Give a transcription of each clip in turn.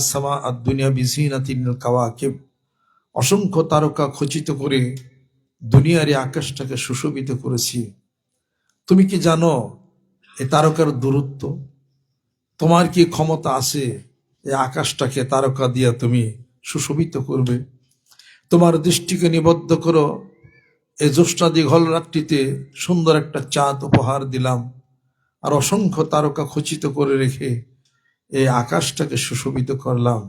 সামা বিজিনাতিন কাওয়াকিব অসংখ্য তারকা খচিত করে দুনিয়ার আকাশটাকে সুশোভিত করেছি। তুমি কি জানো এই তারকার দূরত্ব? তোমার কি ক্ষমতা আছে এই আকাশটাকে তারকা দিয়া তুমি সুশোভিত করবে? তোমার দৃষ্টিকে নিবদ্ধ করো। এই জ্যোৎস্না দীঘল রাত্রিতে সুন্দর একটা চাঁদ উপহার দিলাম। আর অসংখ্য তারকা খচিত করে রেখে এই আকাশটাকে সুশোভিত করলাম।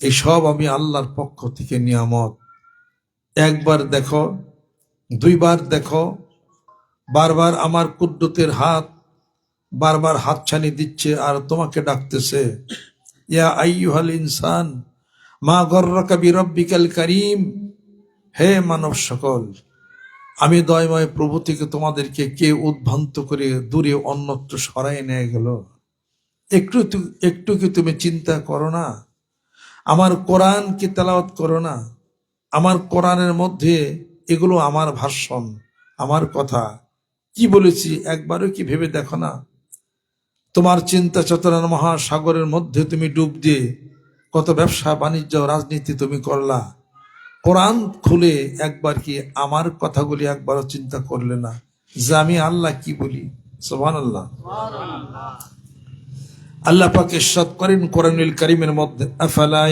এই সব আমি আল্লাহর পক্ষ থেকে নিয়ামত। একবার দেখো, দুইবার দেখো, বারবার আমার কুদ্দুতের হাত বারবার হাতছানি দিচ্ছে আর তোমাকে ডাকতেছে। ইয়া আইয়ুহাল ইনসান, মা গর্রকা বিরব্বিকাল করিম। হে মানব সকল, আমি দয়ময় প্রভু থেকে তোমাদেরকে কে উদ্ভ্রান্ত করে দূরে অন্যত্র সরাই নিয়ে গেল? একটু একটু কি তুমি চিন্তা করো না? আমার কোরআন কি তেলাওয়াত করো না? আমার কোরআনের মধ্যে এগুলো আমার ভাষণ, আমার কথা। কি বলেছি একবারও কি ভেবে দেখো না? তোমার চিন্তা চেতনার মহাসাগরের মধ্যে তুমি ডুব দিয়ে কত ব্যবসা, বাণিজ্য, রাজনীতি তুমি করলা। কোরআন খুলে একবার কি আমার কথাগুলি একবারও চিন্তা করলে না? যে আমি আল্লাহ কি বলি? সোহান আল্লাহ আল্লাহ পাক ইরশাদ করেন কোরআনুল কারীমের মধ্যে, আফালা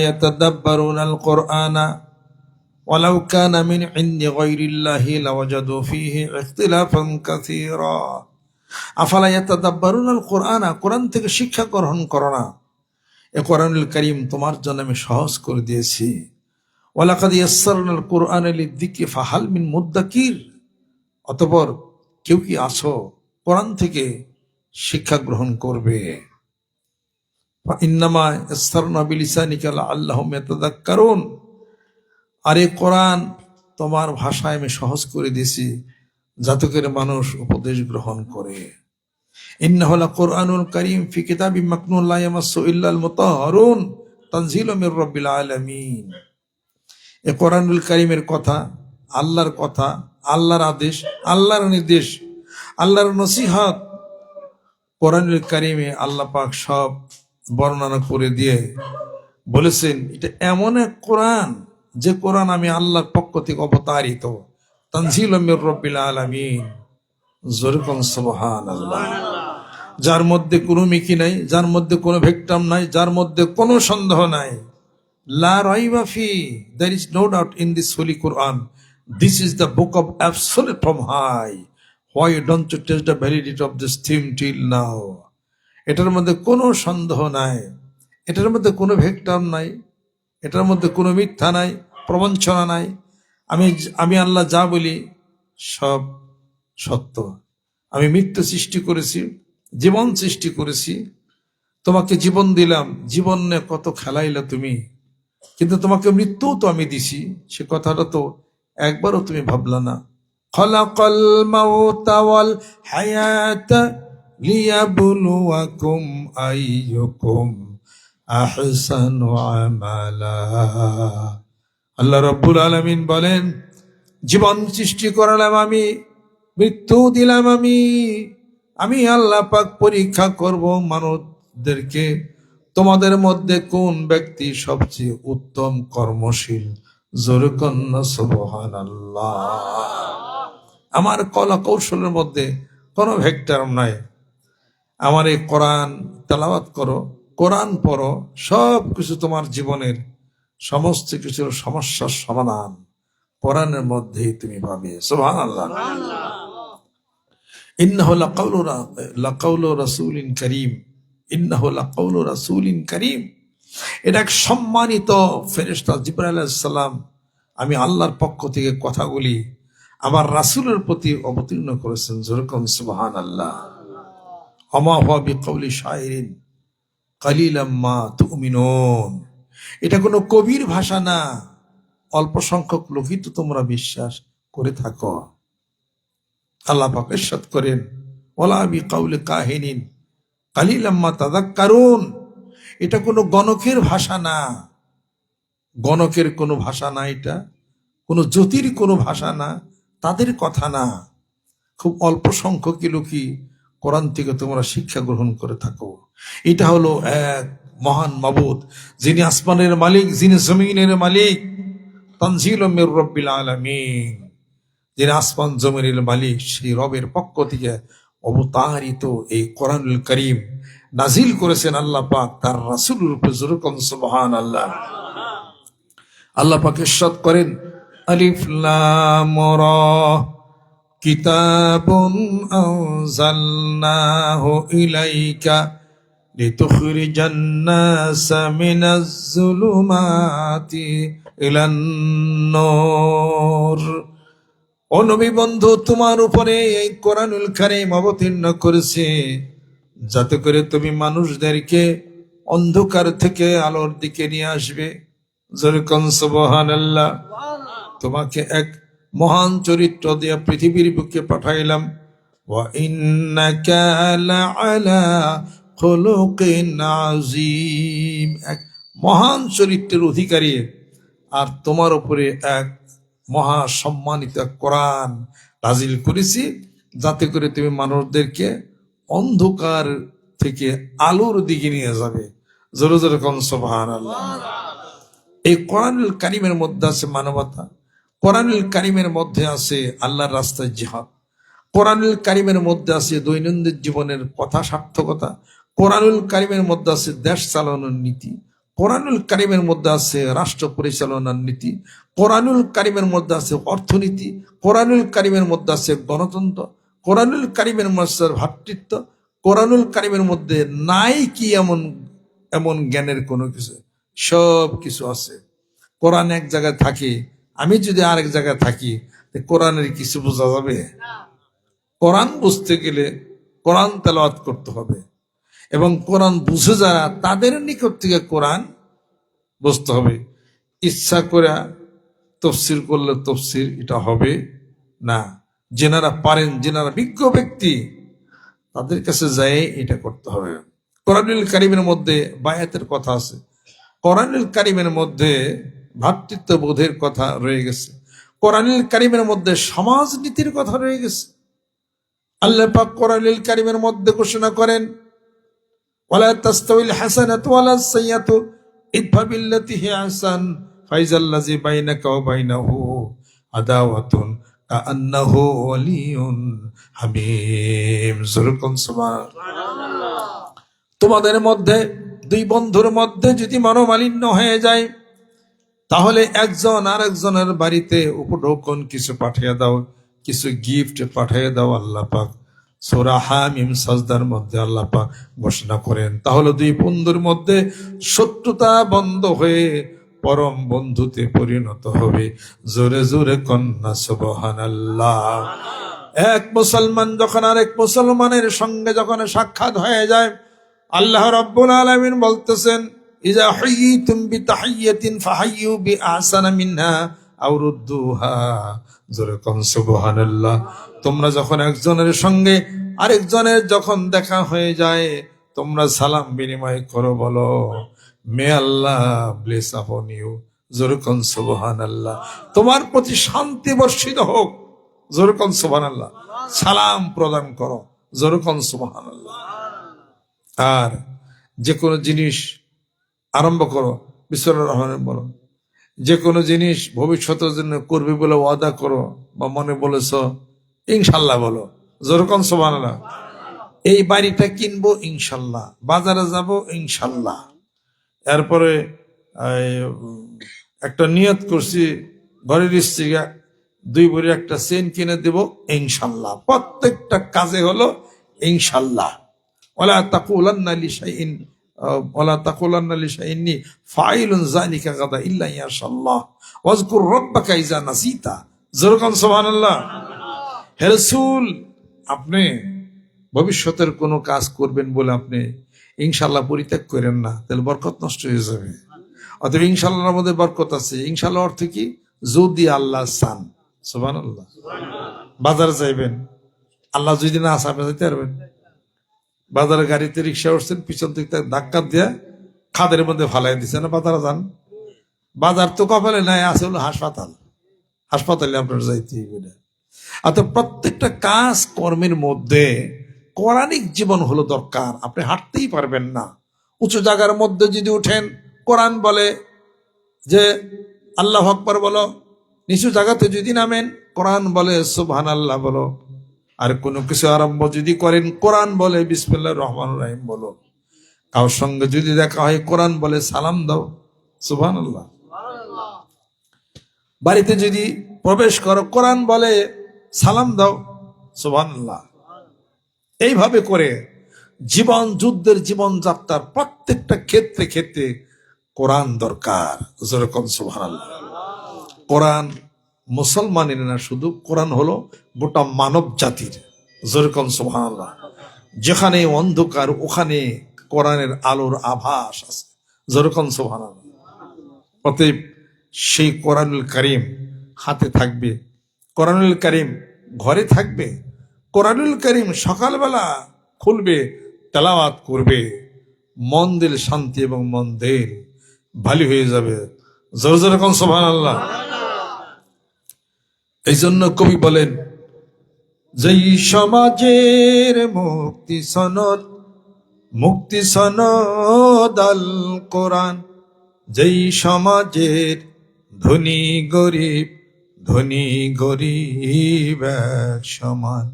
কুরআনা কুরআনা কোরআন থেকে শিক্ষা গ্রহণ করো না। এ কোরআনুল কারীম তোমার জন্য আমি সহজ করে দিয়েছি। ওয়ালাকাদ কুরআনা লিযিকরি, ফাহাল মিন মুদ্দাকির। অতঃপর কেউ কি আছো, কোরআন থেকে শিক্ষা গ্রহণ করবে? ইন্নামা আর কোরআন তোমার ভাষায় আমি সহজ করে দিছি যাতে করে মানুষ উপদেশ গ্রহণ করে। ইন্নাহু লাকুরআনুল কারীম ফি কিতাবিম মাকনুন লা ইয়ামাসসু ইল্লাল মুতাহহারুন তানজিলুম মির এ কোরআনুল কারীমের কথা, আল্লাহর কথা, আল্লাহর আদেশ, আল্লাহর নির্দেশ, আল্লাহর নসিহত। কোরআনুল কারিমে আল্লাহ পাক সব বর্ণনা করে দিয়ে বলেছেন, এটা এমন এক কোরআন, যে কোরআন আমি আল্লাহর পক্ষ থেকে অবতারিত। তানজিল মির রব্বিল আলামিন। জোরকম সুবহান আল্লাহ যার মধ্যে কোনো মিকি নাই, যার মধ্যে কোনো ভেক্টাম নাই, যার মধ্যে কোনো সন্দেহ নাই। লা রাইবা ফি, there is no doubt in this holy Quran, this is the book of absolute from high. Why don't you test the validity of this theme till now? এটার মধ্যে কোনো সন্দেহ নাই। এটার মধ্যে কোনো ভেক্টর নাই। এটার মধ্যে কোনো মিথ্যা নাই, প্রবঞ্চনা নাই। আমি আমি আল্লাহ যা বলি সব সত্য। আমি মৃত্যু সৃষ্টি করেছি, জীবন সৃষ্টি করেছি। তোমাকে জীবন দিলাম, জীবন কত খেলাইলা তুমি। কিন্তু তোমাকে মৃত্যু তো আমি দিছি, সে কথাটা তো একবারও তুমি ভাবলা না। খলাকল মাউতা ওয়াল হায়াতা লিয়াবলুয়াকুম আইয়ুকুম আহসানু আমালা আল্লাহ রব্বুল আলামিন বলেন, জীবন সৃষ্টি করালাম আমি, মৃত্যু দিলাম আমি আমি আল্লাহ পাক পরীক্ষা করব মানবদেরকে তোমাদের মধ্যে কোন ব্যক্তি সবচেয়ে উত্তম কর্মশীল? জোরকন্যা আল্লাহ আমার কলা কৌশলের মধ্যে কোনো ভেক্টর নাই। আমার এই কোরআন তেলাওয়াত করো, কোরআন পড়ো, সব কিছু তোমার জীবনের সমস্ত কিছুর সমস্যার সমাধান কোরআনের মধ্যেই তুমি পাবে। সুবহান আল্লাহ ইন্নাহু লাকাউলু লাকাউলু রাসূলিন কারীম। ইন্নাহু লাকাউলু রাসূলিন কারীম। এটা এক সম্মানিত ফেরেশতা আলাইহিস সালাম। আমি আল্লাহর পক্ষ থেকে কথাগুলি আমার রাসূলের প্রতি অবতীর্ণ করেছেন। যেরকম সুবহানাল্লাহ। অমা হুয়া বিকাউলি শায়রিন কালিলাম মা তুমিনুন। এটা কোনো কবির ভাষা না। অল্প সংখ্যক লোকই তো তোমরা বিশ্বাস করে থাকো। আল্লাহ পাক ইরশাদ করেন ওলা বি কাউলে কাহিনিন কালিলাম্মা তাদাক্কারুন। এটা কোনো গণকের ভাষা না। গণকের কোনো ভাষা না এটা, কোনো জ্যোতির কোনো ভাষা না, তাদের কথা না। খুব অল্প সংখ্যক লোকই কোরআন থেকে তোমরা শিক্ষা গ্রহণ করে থাকো। এটা হলো এক মহান মাবুদ, যিনি আসমানের মালিক, যিনি জমিনের মালিক। তনজিল রব্বিল আলামিন। যিনি আসমান জমিনের মালিক, সেই রবের পক্ষ থেকে অবতারিত এই কোরআনুল করিম নাজিল করেছেন আল্লাহ পাক তার রাসুল রূপে যেরকম সুবহান আল্লাহ আল্লাহ পাক করেন, আলিফ লাম রা। কিতাবুন আনজালনাহু ইলাইকা লিতুখরিজান নাসা মিনাজ যুলুমাতি ইলান নূর। ও নবী বন্ধু, তোমার উপরে এই কোরআনুল কারীম অবতীর্ণ করেছে। যাতে করে তুমি মানুষদেরকে অন্ধকার থেকে আলোর দিকে নিয়ে আসবে। যেরকম সুবহানাল্লাহ। তোমাকে এক মহান চরিত্র দিয়ে পৃথিবীর বুকে পাঠাইলাম। এক মহান চরিত্রের অধিকারী আর তোমার উপরে এক মহা সম্মানিত কোরআন নাজিল করেছি, যাতে করে তুমি মানুষদেরকে অন্ধকার থেকে আলোর দিকে নিয়ে যাবে। জোরে জোরে কন সুবহানাল্লাহ। এই কোরআনুল কারিমের মধ্যে আছে মানবতা। কোরআনুল কারিমের মধ্যে আছে আল্লাহর রাস্তায় জিহাদ। কোরআনুল কারিমের মধ্যে আছে দৈনন্দিন জীবনের কথা সার্থকতা। কোরআনুল কারিমের মধ্যে আছে দেশ চালানোর নীতি। কোরআনুল কারিমের মধ্যে আছে রাষ্ট্র পরিচালনার নীতি। কোরআনুল কারিমের মধ্যে আছে অর্থনীতি। কোরআনুল কারিমের মধ্যে আছে গণতন্ত্র। কোরআনুল কারিমের মধ্যে আছে ভ্রাতৃত্ব কোরআনুল কারিমের মধ্যে নাই কি এমন এমন জ্ঞানের কোনো কিছু? সব কিছু আছে। কোরআন এক জায়গায় থাকে আমি যদি আরেক জায়গায় থাকি কোরআনের কিছু বোঝা যাবে? কোরআন বুঝতে গেলে কোরআন তেলাওয়াত করতে হবে। এবং কোরআন বুঝে যারা, তাদের নিকট থেকে কোরআন বুঝতে হবে। ইচ্ছা করে তফসির করলে তফসির এটা হবে না। যেনারা পারেন, যেনারা বিজ্ঞ ব্যক্তি, তাদের কাছে যায় এটা করতে হবে। কোরআনুল কারিমের মধ্যে বায়াতের কথা আছে। কোরআনুল কারিমের মধ্যে ভ্রাতৃত্ববোধের কথা রয়ে গেছে। কোরআনুল কারিমের মধ্যে সমাজনীতির কথা রয়ে গেছে। আল্লাহ পাক কোরআনুল কারিমের মধ্যে ঘোষণা করেন, ওয়ালা সুবহান তোমাদের মধ্যে, দুই বন্ধুর মধ্যে যদি মনোমালিন্য হয়ে যায় তাহলে একজন আর একজনের বাড়িতে উপঢৌকন কিছু পাঠিয়ে দাও, কিছু গিফট পাঠিয়ে দাও আল্লাহ পাক। সোরা সাজদার মধ্যে আল্লাহ পাক ঘোষণা করেন। তাহলে দুই বন্ধুর মধ্যে শত্রুতা বন্ধ হয়ে পরম বন্ধুতে পরিণত হবে। জোরে জোরে কন্যা সুবহান আল্লাহ এক মুসলমান যখন আরেক মুসলমানের সঙ্গে যখন সাক্ষাৎ হয়ে যায়, আল্লাহ রাব্বুল আলামিন বলতেছেন ইজা হাইয়িতুম বিতাহিয়াতিন ফাহাইয়ু বিআহসানা মিনহা আও রুদ্দুহা। জোরে কোন, সুবহানাল্লাহ। তোমরা যখন একজনের সঙ্গে আরেকজনের যখন দেখা হয়ে যায়, তোমরা সালাম বিনিময় করো বলো, মে আল্লাহ ব্লেস আপন ইউ। জোরে কোন, সুবহানাল্লাহ। তোমার প্রতি শান্তি বর্ষিত হোক। জোরে সুবহান সুবহানাল্লাহ। সালাম প্রদান করো। জোরে সুবহান সুবহানাল্লাহ। আর যে কোনো জিনিস আরম্ভ করো। বিশ্বর রহমানের বলো। যে কোনো জিনিস ভবিষ্যতের জন্য করবে বলে ওয়াদা করো বা মনে বলেছ, ইনশাল্লাহ বলো। যেরকম সমানা এই বাড়িটা কিনবো ইনশাল্লাহ, বাজারে যাব ইনশাল্লাহ। এরপরে একটা নিয়ত করছি, ঘরের স্ত্রীকে দুই ভরি একটা চেন কিনে দেব ইনশাল্লাহ। প্রত্যেকটা কাজে হলো ইনশাল্লাহ। ওলা তাকুলান্না লিশাইইন ওলা তাকুলান্না লিশাইইন্নি ফাইলুন যালিকা গাদা ইল্লা ইয়াশাল্লাহ ওয়াজকুর রাব্বাকা ইজা নাসিতা। যেরকম সুবহানাল্লাহ। হে রাসূল, আপনি ভবিষ্যতের কোনো কাজ করবেন বলে আপনি ইনশাল্লাহ পরিত্যাগ করেন না, তাহলে বরকত নষ্ট হয়ে যাবে। অতএব ইনশাল্লাহর মধ্যে বরকত আছে। ইনশাল্লাহ অর্থ কি? যদি আল্লাহ চান। সুবহানাল্লাহ। বাজার যাইবেন। আল্লাহ যদি না আসে আপনি যেতে পারবেন। বাজারে গাড়িতে রিক্সা উঠছেন, পিছন থেকে ধাক্কা দিয়ে খাদের মধ্যে ফালাই দিচ্ছে না, বাজারে যান। বাজার তো কপালে নাই, আছে হলো হাসপাতাল। হাসপাতালে আপনার যাইতে হইবে না। অর্থাৎ প্রত্যেকটা কাজ কর্মের মধ্যে কোরআনিক জীবন হলো দরকার। আপনি হাঁটতেই পারবেন না। উঁচু জায়গার মধ্যে যদি উঠেন, কোরআন বলে যে আল্লাহ আকবর বলো, নিচু জায়গাতে যদি নামেন, কোরআন বলে সুবহান আল্লাহ বলো। আর কোনো কিছু আরম্ভ যদি করেন কোরআন বলে বিসমিল্লাহ রহমান রাহিম বলো। কারোর সঙ্গে যদি দেখা হয় কোরআন বলে সালাম দাও। আল্লাহ বাড়িতে যদি প্রবেশ করো কোরআন বলে সালাম দাও। সুবহান আল্লাহ এইভাবে করে জীবন যুদ্ধের জীবন যাত্রার প্রত্যেকটা ক্ষেত্রে ক্ষেত্রে কোরআন দরকার। যেরকম কোরআন মুসলমানের না, শুধু কোরআন হলো গোটা মানব জাতির। যেরকম সুবহান যেখানে অন্ধকার, ওখানে কোরআনের আলোর আভাস আছে। যেরকম সুবহান অতএব সেই কোরআনুল করিম হাতে থাকবে। কোরআনুল করিম ঘরে থাকবে। কোরআনুল করিম সকালবেলা খুলবে, তেলাওয়াত করবে। মন শান্তি এবং মন ভালো হয়ে যাবে। জোর জোর সোভান আল্লাহ এই জন্য কবি বলেন, যেই সমাজের মুক্তি সনদ মুক্তি সনদ আল কোরআন, যেই সমাজের ধনী গরিব ধনী গরিব সমান।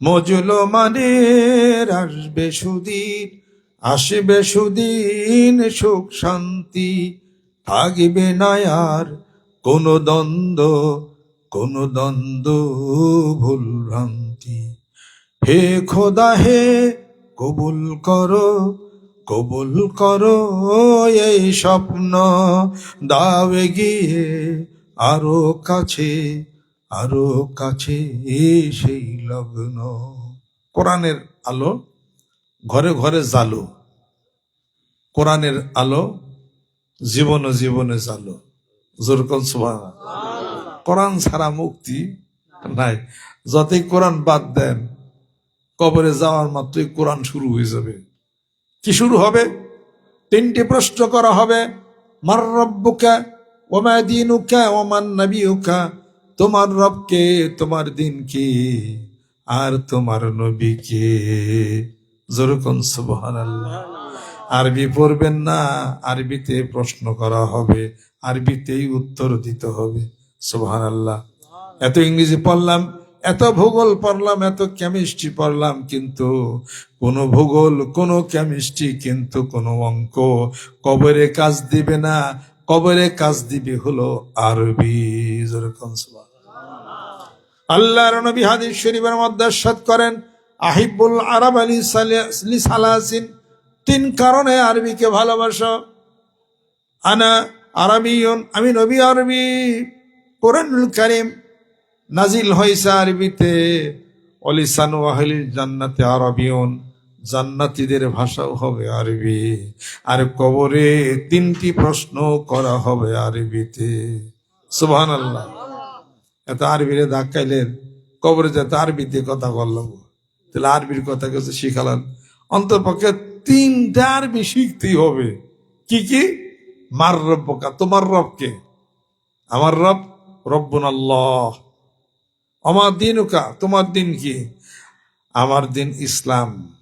মজুল মানের আসবে সুদিন আসবে সুদিন সুখ শান্তি, থাকবে না আর কোনো দ্বন্দ্ব কোনো দ্বন্দ্ব, ভুল ভ্রান্তি। হে খোদা, হে কবুল করো কবুল করো এই স্বপ্ন। দাবে গিয়ে আরও কাছে আরও কাছে সেই লগ্ন। কোরআনের আলো ঘরে ঘরে জালো। কোরআনের আলো জীবনে জীবনে জালো। যেরকম সুবহান কোরআন ছাড়া মুক্তি নাই। যতই কোরআন বাদ দেন, কবরে যাওয়ার মাত্রই কোরআন শুরু হয়ে যাবে। কি শুরু হবে? তিনটি প্রশ্ন করা হবে। মার রব্বুকা, ওমা দিনুকা ওমান নবিউকা, তোমার রবকে, তোমার দিন কি আর তোমার নবী কে যেরকম সুবহানাল্লাহ। আরবি পড়বেন না, আরবিতে প্রশ্ন করা হবে, আরবিতেই উত্তর দিতে হবে। সুবহানাল্লাহ। এত ইংরেজি পড়লাম, এত ভূগোল পড়লাম, এত কেমিস্ট্রি পড়লাম, কিন্তু কোনো ভূগোল, কোনো কেমিস্ট্রি কিন্তু কোনো অঙ্ক। কবরে কাজ দিবে না, কবরে কাজ দিবে হলো আরবি। আল্লাহর নবী হাদিস শরীফের মধ্যে সাদ করেন আহিবুল আরব আলী সালি সালাসিন। তিন কারণে আরবিকে ভালোবাসো। আনা আরবিয়ন, আমি নবী আরবি। কোরআনুল কারিম নাজিল হয়েছে আরবিতে অলিসান ওয়াহলি জান্নাতে আরবিয়ন, জান্নাতীদের ভাষাও হবে আরবি। আর কবরে তিনটি প্রশ্ন করা হবে আরবিতে। সুবহান আল্লাহ এত আরবিরে ধাক্কাইলেন, কবরে যেতে আরবিতে কথা বললাম। তাহলে আরবির কথা কিছু শিখালাম অন্তর্পক্ষে তিনটা আরবি শিখতেই হবে। কি কি? মার রব্বকা তোমার রবকে। আমার রব রব্বুন আল্লাহ আমার দিন উকা তোমার দিন কি? আমার দিন ইসলাম।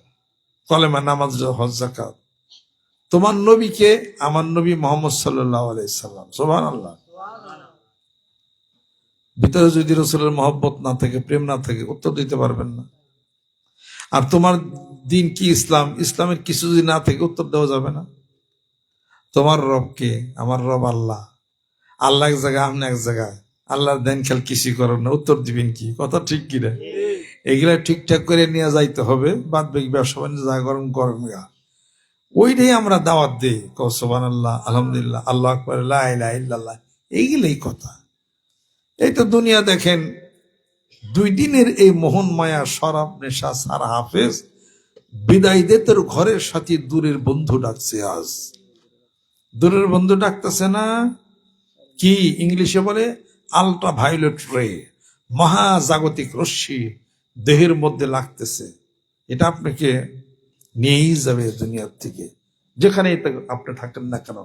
কলেমা, নামাজ, হজ জাকাত তোমার নবীকে আমার নবী মোহাম্মদ সাল্লাহ আলাইসাল্লাম সোহান আল্লাহ ভিতরে যদি রসুলের মহব্বত না থাকে, প্রেম না থাকে, উত্তর দিতে পারবেন না। আর তোমার দিন কি ইসলাম? ইসলামের কিছু যদি না থাকে, উত্তর দেওয়া যাবে না। তোমার রবকে আমার রব আল্লাহ। আল্লাহ এক জায়গায়, আপনি এক জায়গায়। আল্লাহর দেন খেল কিছু করেন না, উত্তর দিবেন কি? কথা ঠিক কি রে এগুলা ঠিকঠাক করে নিয়ে যাইতে হবে বাদ বাকি ব্যবসা বাণিজ্য যা করেন করেন গা। ওইটাই আমরা দাওয়াত দিই কসবান আল্লাহ আলহামদুলিল্লাহ, আল্লাহ আকবর ইল্লাল্লাহ। এইগুলোই কথা। এই তো দুনিয়া দেখেন, দুই দিনের এই মোহন মায়া, শরাব, নেশা, সারা, হাফেজ, বিদায় দে তোর ঘরের সাথে দূরের বন্ধু ডাকছে আজ। দূরের বন্ধু ডাকতেছে না? কি, ইংলিশে বলে? আলট্রা ভায়োলেট রে মহাজাগতিক রশ্মি দেহের মধ্যে লাগতেছে। এটা আপনাকে নিয়েই যাবে দুনিয়ার থেকে। যেখানেই আপনি থাকেন না কেন,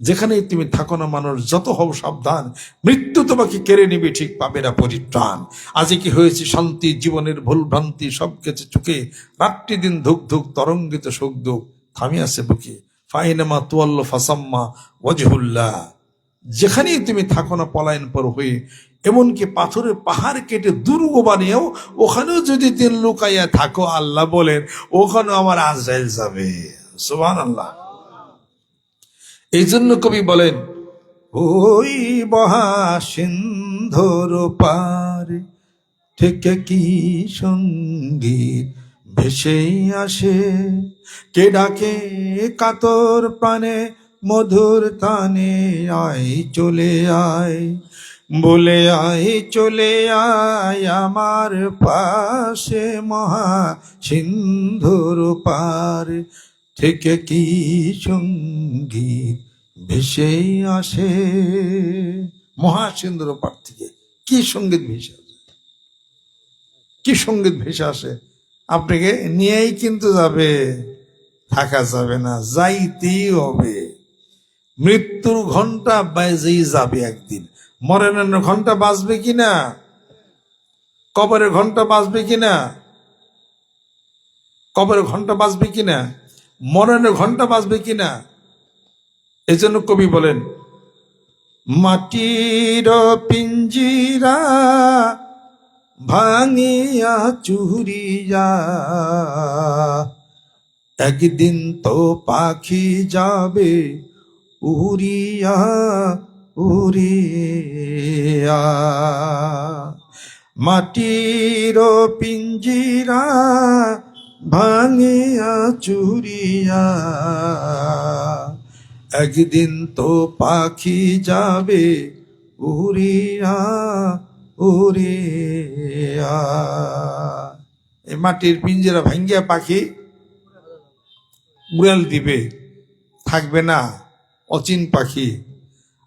যেখানেই তুমি থাকো না, মানুষ যত হও সাবধান, মৃত্যু তোমাকে কেড়ে নিবে, ঠিক পাবে না পরিত্রাণ। আজকে কি হয়েছে? শান্তি, জীবনের ভুল ভ্রান্তি সব কিছু চুকে রাত্রি দিন ধুক ধুক, তরঙ্গিত সুখ দুঃখ থামিয়াছে বুকে। ফাইনামা তুয়াল্ল ফাসাম্মা ওয়াজহুল্লাহ। যেখানেই তুমি থাকো না পলায়ন পর হয়ে, এমনকি পাথরের পাহাড় কেটে দুর্গ বানিয়েও, ওখানেও যদি তিন লুকাইয়া থাকো, আল্লাহ বলেন, ওখানেও আমার আজরাইল যাবে। সুবহান আল্লাহ এই জন্য কবি বলেন, ওই বহা সিন্ধুর পারে থেকে কি সংগীত ভেসেই আসে? কে ডাকে কাতর প্রাণে মধুর তানে আয়, চলে আয়, বলে আয়, চলে আয় আমার পাশে মহা সিন্ধুর পার। থেকে কি সংগীত ভেসে আসে? মহাসিন্ধুর পার থেকে কি সংগীত ভেসে আসে? কি সংগীত ভেসে আসে? আপনাকে নিয়েই কিন্তু যাবে, থাকা যাবে না, যাইতেই হবে। মৃত্যুর ঘণ্টা বাজেই যাবে একদিন। মরণের ঘণ্টা বাজবে কিনা? কবরের ঘণ্টা বাজবে কিনা? কবরের ঘণ্টা বাজবে কিনা? মরণের ঘণ্টা বাজবে কিনা? এই জন্য কবি বলেন, মাটির পিঞ্জিরা ভাঙিয়া চুরিয়া একদিন তো পাখি যাবে উড়িয়া উড়িয়া। মাটির পিঞ্জিরা ভাঙিয়া, চুরিয়া। একদিন তো পাখি যাবে, উড়িয়া উড়িয়া। এই মাটির পিঞ্জরা ভাঙ্গিয়া পাখি, উড়াল দিবে, থাকবে না। অচিন পাখি।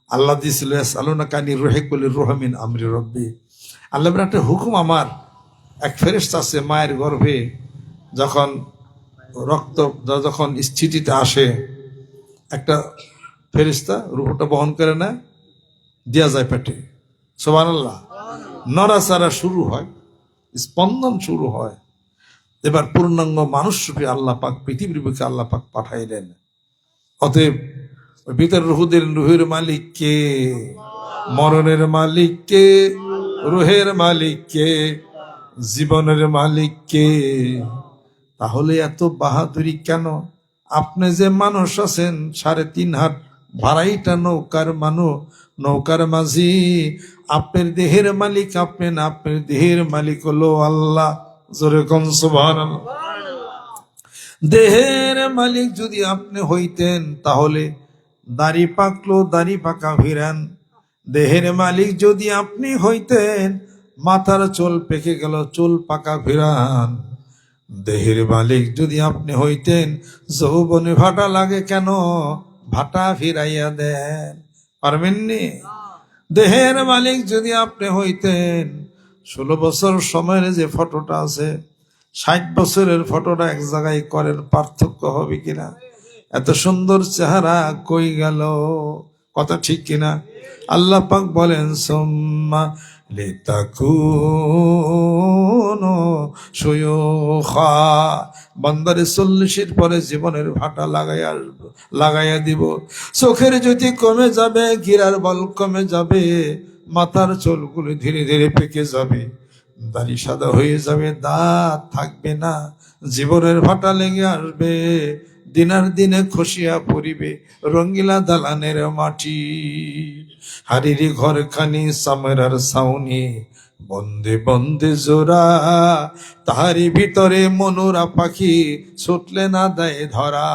আল্লাহ দিছিল আলোনা কানি রোহে কলি রোহমিন আমরি রব্বি। আল্লাহ একটা হুকুম আমার। এক ফেরেস্ত আছে মায়ের গর্ভে, যখন রক্ত, যখন স্থিতিতে আসে, একটা ফেরিস্তা রূপটা বহন করে না, দেয়া যায় পেটে। সোবান আল্লাহ নড়াচাড়া শুরু হয়, স্পন্দন শুরু হয়। এবার পূর্ণাঙ্গ মানুষ রূপে আল্লাহ পাক, পৃথিবীর বুকে আল্লাহ পাক পাঠাইলেন। অতএব ভিতর রুহুদের রুহের মালিক কে মরণের মালিক কে রুহের মালিক কে জীবনের মালিক কে তাহলে এত বাহাদুরি কেন? আপনি যে মানুষ আছেন, সাড়ে তিন হাত ভাড়াইটা নৌকার মানু, নৌকার মাঝি। আপনার দেহের মালিক আপনি না, আপনার দেহের মালিক হলো আল্লাহ। জোরে কম সুবহানাল্লাহ। দেহের মালিক যদি আপনি হইতেন, তাহলে দাড়ি পাকলো দাড়ি পাকা ভিরান দেহের মালিক যদি আপনি হইতেন, মাথার চুল পেকে গেল, চুল পাকা ভিরান দেহের মালিক যদি আপনি হইতেন, যৌবনে ভাটা লাগে কেন? ভাটা ফিরাইয়া দেন। পারবেননি দেহের মালিক যদি আপনি হইতেন, ষোলো বছর সময়ের যে ফটোটা আছে, ষাট বছরের ফটোটা এক জায়গায় করেন, পার্থক্য হবে কিনা? এত সুন্দর চেহারা কই গেল? কথা ঠিক কিনা? আল্লাহ পাক বলেন, সোম্মা বান্দারে চল্লিশের পরে জীবনের ভাটা লাগাই আসব লাগাইয়া দিব। চোখের জ্যোতি কমে যাবে, গিরার বল কমে যাবে, মাথার চুলগুলো ধীরে ধীরে পেকে যাবে। দাড়ি সাদা হয়ে যাবে, দাঁত থাকবে না, জীবনের ভাটা লেগে আসবে। দিনার দিনে খসিয়া পড়িবে রঙ্গিলা দালানের মাটি। হারিরি ঘরখানি সামরার সাউনি বন্দে বন্দে জোড়া। তাহারি ভিতরে মনোরা পাখি ছুটলে না দেয় ধরা।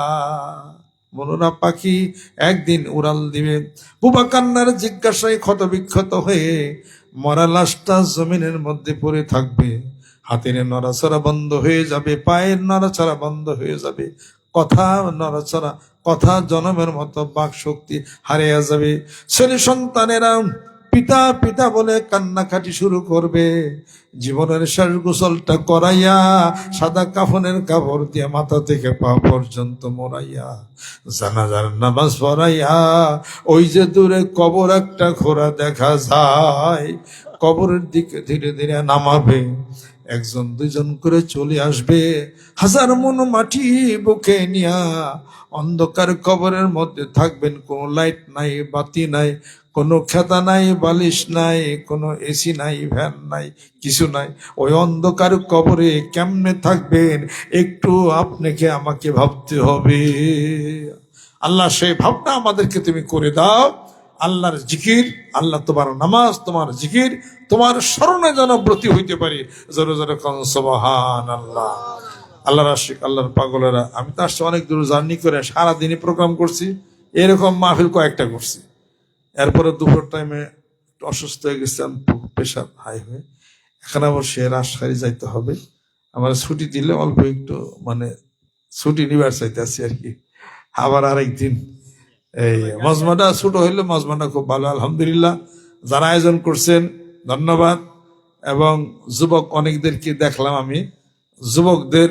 মনোরা পাখি একদিন উড়াল দিবে। বুবা কান্নার জিজ্ঞাসায় ক্ষত বিক্ষত হয়ে মরা লাশটা জমিনের মধ্যে পড়ে থাকবে। হাতের নড়াচড়া বন্ধ হয়ে যাবে, পায়ের নড়াচড়া বন্ধ হয়ে যাবে। কথা নড়াচড়া, কথা জনমের মতো বাক শক্তি হারিয়ে যাবে। ছেলে সন্তানেরা পিতা পিতা বলে কান্নাকাটি শুরু করবে। জীবনের শেষ গোসলটা করাইয়া সাদা কাফনের কাপড় দিয়ে মাথা থেকে পা পর্যন্ত মোড়াইয়া জানাজার নামাজ পড়াইয়া ওই যে দূরে কবর একটা ঘোড়া দেখা যায়। কবরের দিকে ধীরে ধীরে নামাবে। একজন দুজন করে চলে আসবে। হাজার মন মাটি বুকে নিয়া অন্ধকার কবরের মধ্যে থাকবেন। কোনো লাইট নাই, বাতি নাই, কোনো খেতা নাই, বালিশ নাই, কোনো এসি নাই ভ্যান নাই, কিছু নাই। ওই অন্ধকার কবরে কেমনে থাকবেন? একটু আপনাকে আমাকে ভাবতে হবে। আল্লাহ, সেই ভাবনা আমাদেরকে তুমি করে দাও। আল্লাহর জিকির, আল্লাহ তোমার নামাজ, তোমার জিকির, তোমার স্মরণে যেন ব্রতী হইতে পারি। জোরে জোরে কন সুবহান আল্লাহ আল্লাহর আশিক, আল্লাহর পাগলেরা, আমি তার সাথে অনেক দূর জার্নি করে সারাদিনই প্রোগ্রাম করছি, এরকম মাহফিল কয়েকটা করছি। এরপরে দুপুর টাইমে অসুস্থ হয়ে গেছিলাম প্রেশার হাই হয়ে, এখন আবার সে রাজশাহী যাইতে হবে। আমার ছুটি দিলে অল্প একটু মানে ছুটি নিবার চাইতে আছি আর কি। আবার আরেকদিন এই মজমাটা ছোট হইলে মজমাটা খুব ভালো, আলহামদুলিল্লাহ। যারা আয়োজন করছেন, ধন্যবাদ। এবং যুবক অনেকদেরকে দেখলাম আমি। যুবকদের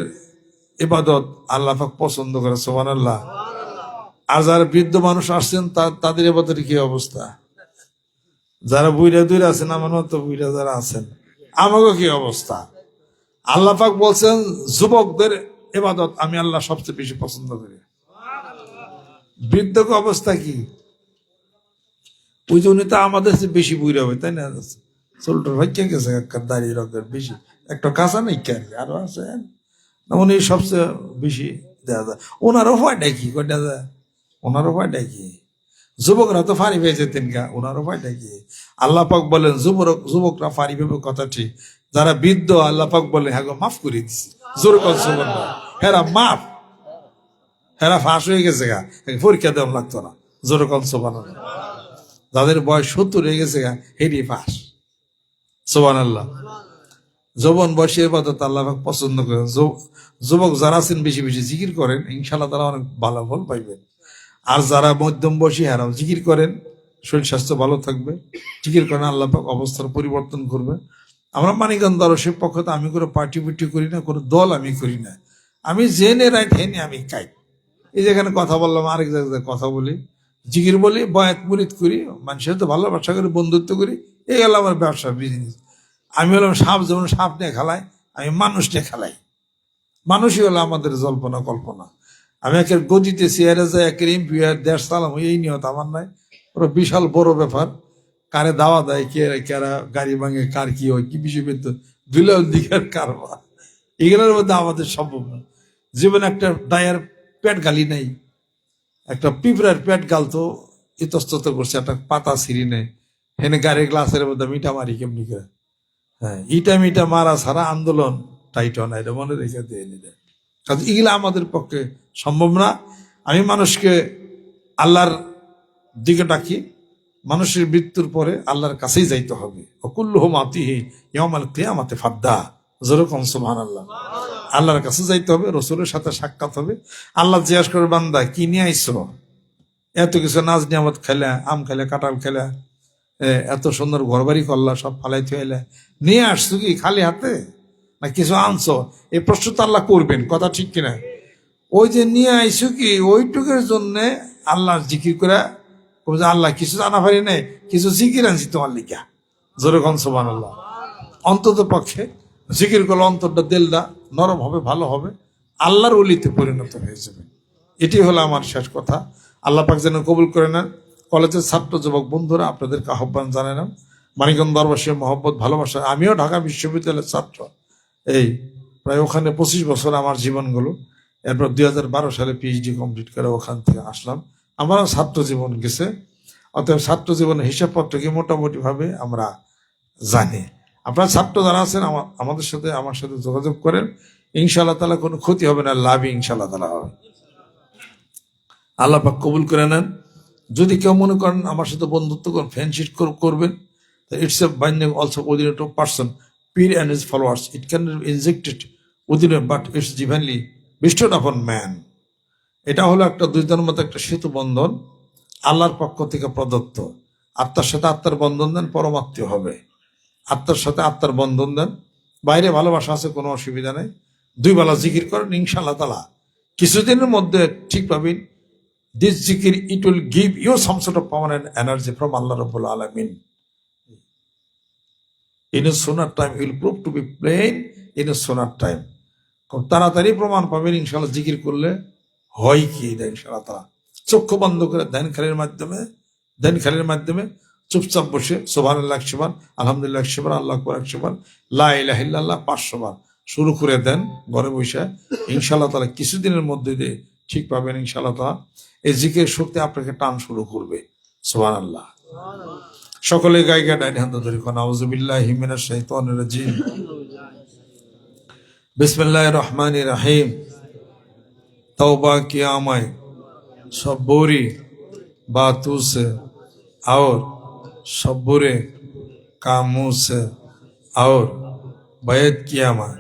ইবাদত আল্লাহফাক পছন্দ করে সোমান আল্লাহ আর যারা বৃদ্ধ মানুষ আসছেন তাদের এবাদের কি অবস্থা? যারা বুইরা দুইরা আছেন আমার মতো বুইরা যারা আছেন আমাকে কি অবস্থা? আল্লাহ পাক বলছেন, যুবকদের এবাদত আমি আল্লাহ সবচেয়ে বেশি পছন্দ করি। বৃদ্ধক অবস্থা কি? ওই জন্য তো আমাদের বেশি বুইরা হবে তাই না? চুলটোর ভাগ্য গেছে দাঁড়িয়ে রকের বেশি। একটা কাঁচা নেই কে, আরও আছে উনি সবচেয়ে বেশি দেওয়া যায়। ওনারও ভয়টা কি? কয়টা যায়? ওনারও ভয়টা কি? যুবকরা তো ফারি পেয়ে যেতেন গা, ওনারও ভয়টা কি? আল্লাহ পাক বলেন যুবক যুবকরা ফারি ভেবে কথা ঠিক। যারা বৃদ্ধ, আল্লাহ পাক বলেন হ্যাঁ মাফ করে দিছি। জোর যুবক হেরা মাফ হেরা ফাঁস হয়ে গেছে গা। পরীক্ষা দেওয়া লাগতো না। জোর কর সোবান যাদের বয়স সত্তর হয়ে গেছে গা হেরি ফাঁস। সোবান আল্লাহ যৌবন বয়সী এবাদত আল্লাহ পছন্দ করেন। যুবক যারা আছেন বেশি বেশি জিকির করেন ইনশাল্লাহ তারা অনেক ভালো ফল পাইবেন আর যারা মধ্যম বয়সী হারাও জিকির করেন, শরীর স্বাস্থ্য ভালো থাকবে। জিকির করেন, আল্লাহ পাক অবস্থার পরিবর্তন করবে। আমরা মানিকগঞ্জ দরসের পক্ষ তো আমি কোনো পার্টি পিটি করি না, কোনো দল আমি করি না। আমি জেনে রাইট হেনে আমি খাই এই যেখানে কথা বললাম, আরেক জায়গায় কথা বলি। জিকির বলি, বয়াত মুরিদ করি, মানুষের তো ভালোবাসা করি, বন্ধুত্ব করি, এই গেল আমার ব্যবসা বিজনেস আমি হলাম সাপ, যেমন সাপ নিয়ে খেলাই, আমি মানুষ নিয়ে খেলাই। মানুষই হলো আমাদের জল্পনা, কল্পনা। আমি একের গদিতে চেয়ারে যাই, একের এমপি দেশ চালাম এই নিয়ত আমার নাই। ওরা বিশাল বড় ব্যাপার। কারে দাওয়া দেয়, কে কারা গাড়ি ভাঙে, কার কি হয়, কি বিষয় দুলাল দিকের কারবার। এগুলোর মধ্যে আমাদের সম্ভব না। জীবনে একটা ডায়ের পেট গালি নেই। একটা পিঁপড়ার পেট গালতো, ইতস্তত করছে, একটা পাতা ছিঁড়ি নেই হেনে গাড়ির গ্লাসের মধ্যে মিঠা মারি কেমনি করে। হ্যাঁ ইটা মিটা মারা ছাড়া আন্দোলন টাইট না মনে রেখে দিয়ে নিলে কাজে এগুলো আমাদের পক্ষে সম্ভব না। আমি মানুষকে আল্লাহর দিকে ডাকি, মানুষের মৃত্যুর পরে আল্লাহর কাছেই যাইতে হবে। অকুল্লহ মাতিহি ইয়ামাল কিয়ামাতে ফাদ্দা। যেরকম সুবহান আল্লাহ আল্লাহর কাছে যাইতে হবে, রসুলের সাথে সাক্ষাৎ হবে। আল্লাহ জিজ্ঞাসা করে বান্দা, কি নিয়ে আইছো? এত কিছু নাচ নিয়ামত খেলে, আম খেলে, কাঁঠাল খেলে এত সুন্দর ঘর বাড়ি করলা, সব ফালাই থইলে নিয়ে আসছো কি, খালি হাতে? না কিছু আনছো? এই প্রশ্ন তো আল্লাহ করবেন, কথা ঠিক কিনা? ওই যে নিয়ে আইসো কি, ওইটুকের জন্য আল্লাহ জিকির করে আল্লাহ, কিছু জানা পারি নাই, কিছু জিকির আনছি তোমার লিখা জোরে কন সোমান আল্লাহ অন্তত পক্ষে জিকির করলে অন্তরটা দিলটা নরম হবে, ভালো হবে, আল্লাহর অলিতে পরিণত হয়ে যাবে। এটি হলো আমার শেষ কথা। আল্লাহ পাক যেন কবুল করে নেন। কলেজের ছাত্র যুবক বন্ধুরা, আপনাদেরকে আহ্বান জানালাম মানিকগঞ্জ দরবাসের মহব্বত, ভালোবাসা। আমিও ঢাকা বিশ্ববিদ্যালয়ের ছাত্র। এই প্রায় ওখানে পঁচিশ বছর আমার জীবনগুলো এরপর দুই হাজার বারো সালে পিএইচডি কমপ্লিট করে ওখান থেকে আসলাম। আমারও ছাত্র জীবন গেছে। অতএব ছাত্র জীবনের হিসাবপত্রকে মোটামুটি ভাবে আমরা জানি। আপনার ছাত্র যারা আছেন আমাদের সাথে, আমার সাথে যোগাযোগ করেন। ইনশাআল্লাহ তালা কোনো ক্ষতি হবে না, লাভই ইনশাআল্লাহ তালা হবে। আল্লাহ পাক কবুল করে নেন। যদি কেউ মনে করেন আমার সাথে বন্ধুত্ব করেন ফ্রেন্ডশিপ করবেন it's a binding also within two person পির and his followers it can injected within but it's divinely vested upon man এটা হলো একটা দুই দুইজনের মতো একটা সেতু বন্ধন, আল্লাহর পক্ষ থেকে প্রদত্ত। আত্মার সাথে আত্মার বন্ধন দেন, পরমাত্মীয় হবে। আত্মার সাথে আত্মার বন্ধন দেন। বাইরে ভালোবাসা আছে, কোনো অসুবিধা নেই। দুই বেলা জিকির করেন ইনশাল্লাহ তালা কিছুদিনের মধ্যে ঠিক পাবেন দিস জিকির it will give you some sort of permanent energy from আল্লাহ রবুল আলমিন. In a sooner time will prove to be plain in a sooner time খুব তাড়াতাড়ি প্রমাণ পাবেন ইনশাল্লাহ জিকির করলে হয় কি ইনশাল্লাহ তারা চক্ষু বন্ধ করে ধ্যান খেলের মাধ্যমে ধ্যান খেলের মাধ্যমে। চুপচাপ বসে সোভান আল্লাহ একশোবার, আলহামদুলিল্লাহ একশোবার, আল্লাহ আকবর একশোবার লাহিল্লাহ পাঁচশোবার শুরু করে দেন ঘরে বসে। ইনশাল্লাহ তালা কিছুদিনের মধ্যে দিয়ে ঠিক পাবেন ইনশাল্লাহ তালা এই জিকের শক্তি আপনাকে টান শুরু করবে। সোভান আল্লাহ সকলে গায়িকা ডাইনি হান্দ ধরি খান আউজুবিল্লাহ হিমিনা শাহিতান রাজিম। বিসমিল্লাহ রহমান রাহিম। তওবা কিয়ামায় সব বৌরি বা বাতুস और सब बुरे काम मुँह से और बैत किया मां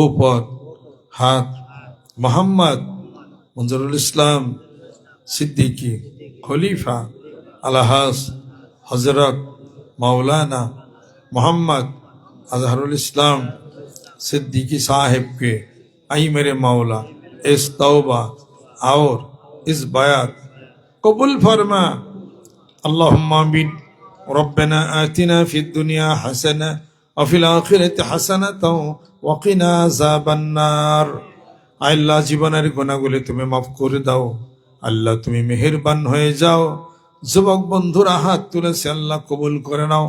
ऊपर हाथ মোহাম্মদ মঞ্জুরুল ইসলাম সিদ্দিকী, খলিফা, আলাহাস হজরত মাওলানা মোহাম্মদ আজহারুল ইসলাম সিদ্দিকী সাহেবকে, আই মেরে মাওলা, এস তওবা और इस বায়াত। কবুল ফরমা আল্লাহ আমিন। ربنا آتنا في الدنيا حسنة وفي الآخرة حسنة وقنا عذاب النار আল্লাহ জীবনের গুণাগুলি তুমি মাফ করে দাও আল্লাহ তুমি মেহেরবান হয়ে যাও যুবক বন্ধুরা হাত তুলেছে আল্লাহ কবুল করে নাও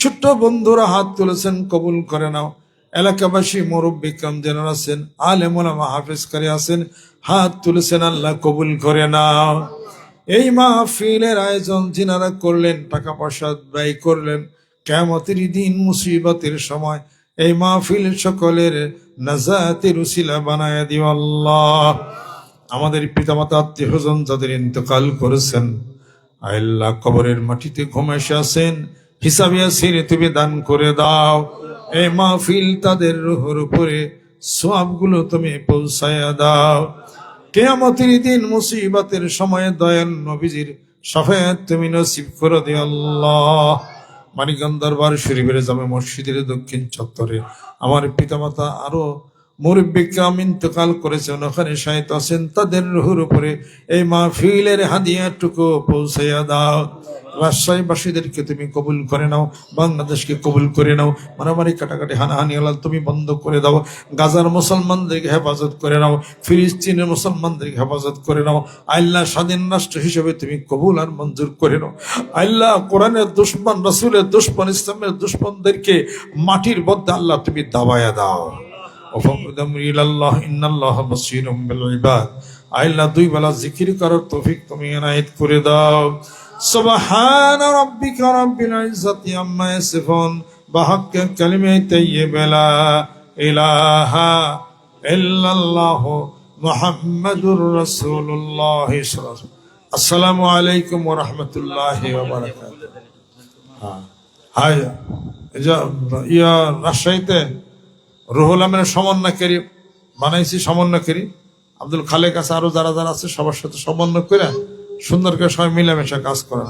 ছোট্ট বন্ধুরা হাত তুলেছেন কবুল করে নাও এলাকাবাসী মুরব্বী কামজান আছেন আলেমুলামা হাফেজ করে আছেন হাত তুলেছেন আল্লাহ কবুল করে নাও এই মাহফিলের আয়োজন যিনারা করলেন, টাকা পয়সা ব্যয় করলেন কেমতের দিন মুসিবতের সময় এই মাহফিল সকলের নাজাতের উসিলা বানায় দিও আল্লাহ। আমাদের পিতামাতা, আত্মীয় স্বজন যাদের ইন্তকাল করেছেন, আল্লাহ কবরের মাটিতে ঘুমাইসে আছেন, হিসাবে আসিরে তুমি দান করে দাও। এই মাহফিল তাদের রুহর উপরে সবগুলো তুমি পৌঁছায়া দাও। কেয়ামতের দিন মুসিবতের সময়ে দয়ান নবীজির সফেদ তুমি নসিব করে দে আল্লাহ। মানিকান দরবার, শরীফের জামে মসজিদের দক্ষিণ চত্বরে। আমার পিতামাতা আরও মুরব্বী কাম ইন্তকাল করেছেন, ওখানে সাহিত্য আছেন, তাদের রুহুর উপরে এই মাহফিলের হাদিয়াটুকু পৌঁছাইয়া দাও। রাজশাহীবাসীদেরকে তুমি কবুল করে নাও, বাংলাদেশকে কবুল করে নাও, মারামারি কাটাকাটি হানাহানি আলাল তুমি বন্ধ করে দাও, গাজার মুসলমানদেরকে হেফাজত করে নাও, ফিলিস্তিনের মুসলমানদেরকে হেফাজত করে নাও, আল্লাহ স্বাধীন রাষ্ট্র হিসেবে তুমি কবুল আর মঞ্জুর করে নাও। আল্লাহ কোরআনের দুশ্মন, রসুলের দুশ্মন, ইসলামের দুশ্মনদেরকে মাটির মধ্যে আল্লাহ তুমি দাবায়া দাও। وفقد امري الى الله ان الله بصير بالعباد আল্লাহ দুই বেলা জিকির করার তৌফিক তুমি এনায়েত করে দাও সুবহান রাব্বিকা রাব্বিল ইজ্জাতি আম্মা ইয়াসিফুন بحق كلمة طيبة لا إله إلا الله محمد رسول الله صلى الله عليه وسلم السلام عليكم ورحمة الله وبركاته হাই ইয়া রাজশাহীতে রুহুল আমিনের সমন্বয়কারী বানাইছি, সমন্বয়কারী। আব্দুল খালেক আছে, আরও যারা যারা আছে, সবার সাথে সমন্বয় করে সুন্দর করে সবাই মিলামেশা কাজ করা